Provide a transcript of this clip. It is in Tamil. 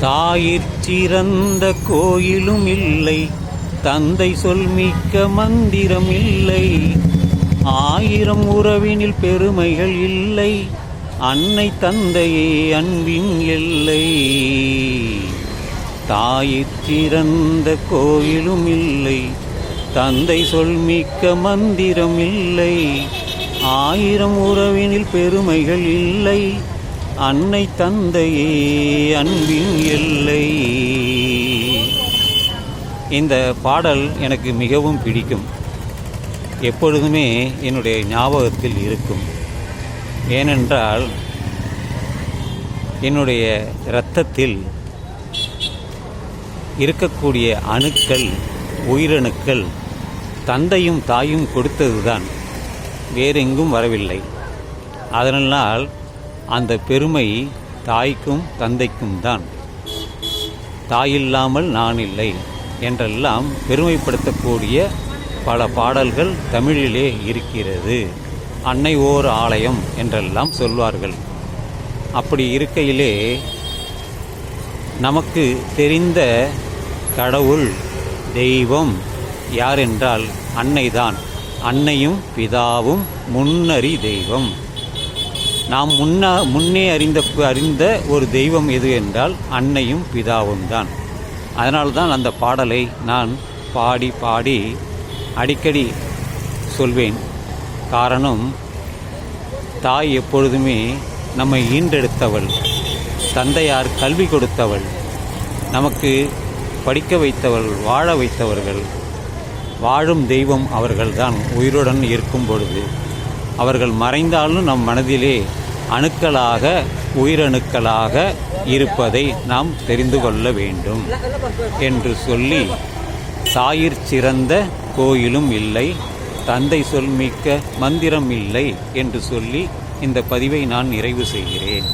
தாயிற் சிறந்த கோயிலும் இல்லை தந்தை சொல் மிக்க மந்திரம் இல்லை ஆயிரம் உறவினில் பெருமைகள் இல்லை அன்னை தந்தையே அன்பின் எல்லை. தாயிற் சிறந்த கோயிலும் இல்லை தந்தை சொல் மிக்க மந்திரம் இல்லை ஆயிரம் உறவினில் பெருமைகள் இல்லை அன்னை தந்தையே அன்பின் எல்லை. இந்த பாடல் எனக்கு மிகவும் பிடிக்கும். எப்பொழுதுமே என்னுடைய ஞாபகத்தில் இருக்கும். ஏனென்றால் என்னுடைய இரத்தத்தில் இருக்கக்கூடிய அணுக்கள் உயிரணுக்கள் தந்தையும் தாயும் கொடுத்ததுதான். வேறெங்கும் வரவில்லை. அதனால் அந்த பெருமை தாய்க்கும் தந்தைக்கும் தான். தாயில்லாமல் நான் இல்லை என்றெல்லாம் பெருமைப்படுத்தக்கூடிய பல பாடல்கள் தமிழிலே இருக்கிறது. அன்னை ஓர் ஆலயம் என்றெல்லாம் சொல்வார்கள். அப்படி இருக்கையிலே நமக்கு தெரிந்த கடவுள் தெய்வம் யாரென்றால் அன்னைதான். அன்னையும் பிதாவும் முன்னறி தெய்வம். நாம் முன்னா முன்னே அறிந்த அறிந்த ஒரு தெய்வம் எது என்றால் அன்னையும் பிதாவும் தான். அதனால்தான் அந்த பாடலை நான் பாடி பாடி அடிக்கடி சொல்வேன். காரணம் தாய் எப்பொழுதுமே நம்மை ஈண்டெடுத்தவள் தந்தையார் கல்வி கொடுத்தவள் நமக்கு படிக்க வைத்தவள் வாழ வைத்தவர்கள் வாழும் தெய்வம் அவர்கள்தான் உயிருடன் இருக்கும் பொழுது. அவர்கள் மறைந்தாலும் நம் மனதிலே அணுக்களாக உயிரணுக்களாக இருப்பதை நாம் தெரிந்து கொள்ள வேண்டும் என்று சொல்லி தாயிற் சிறந்த கோயிலும் இல்லை தந்தை சொல்மிக்க மந்திரம் இல்லை என்று சொல்லி இந்த பதிவை நான் நிறைவு செய்கிறேன்.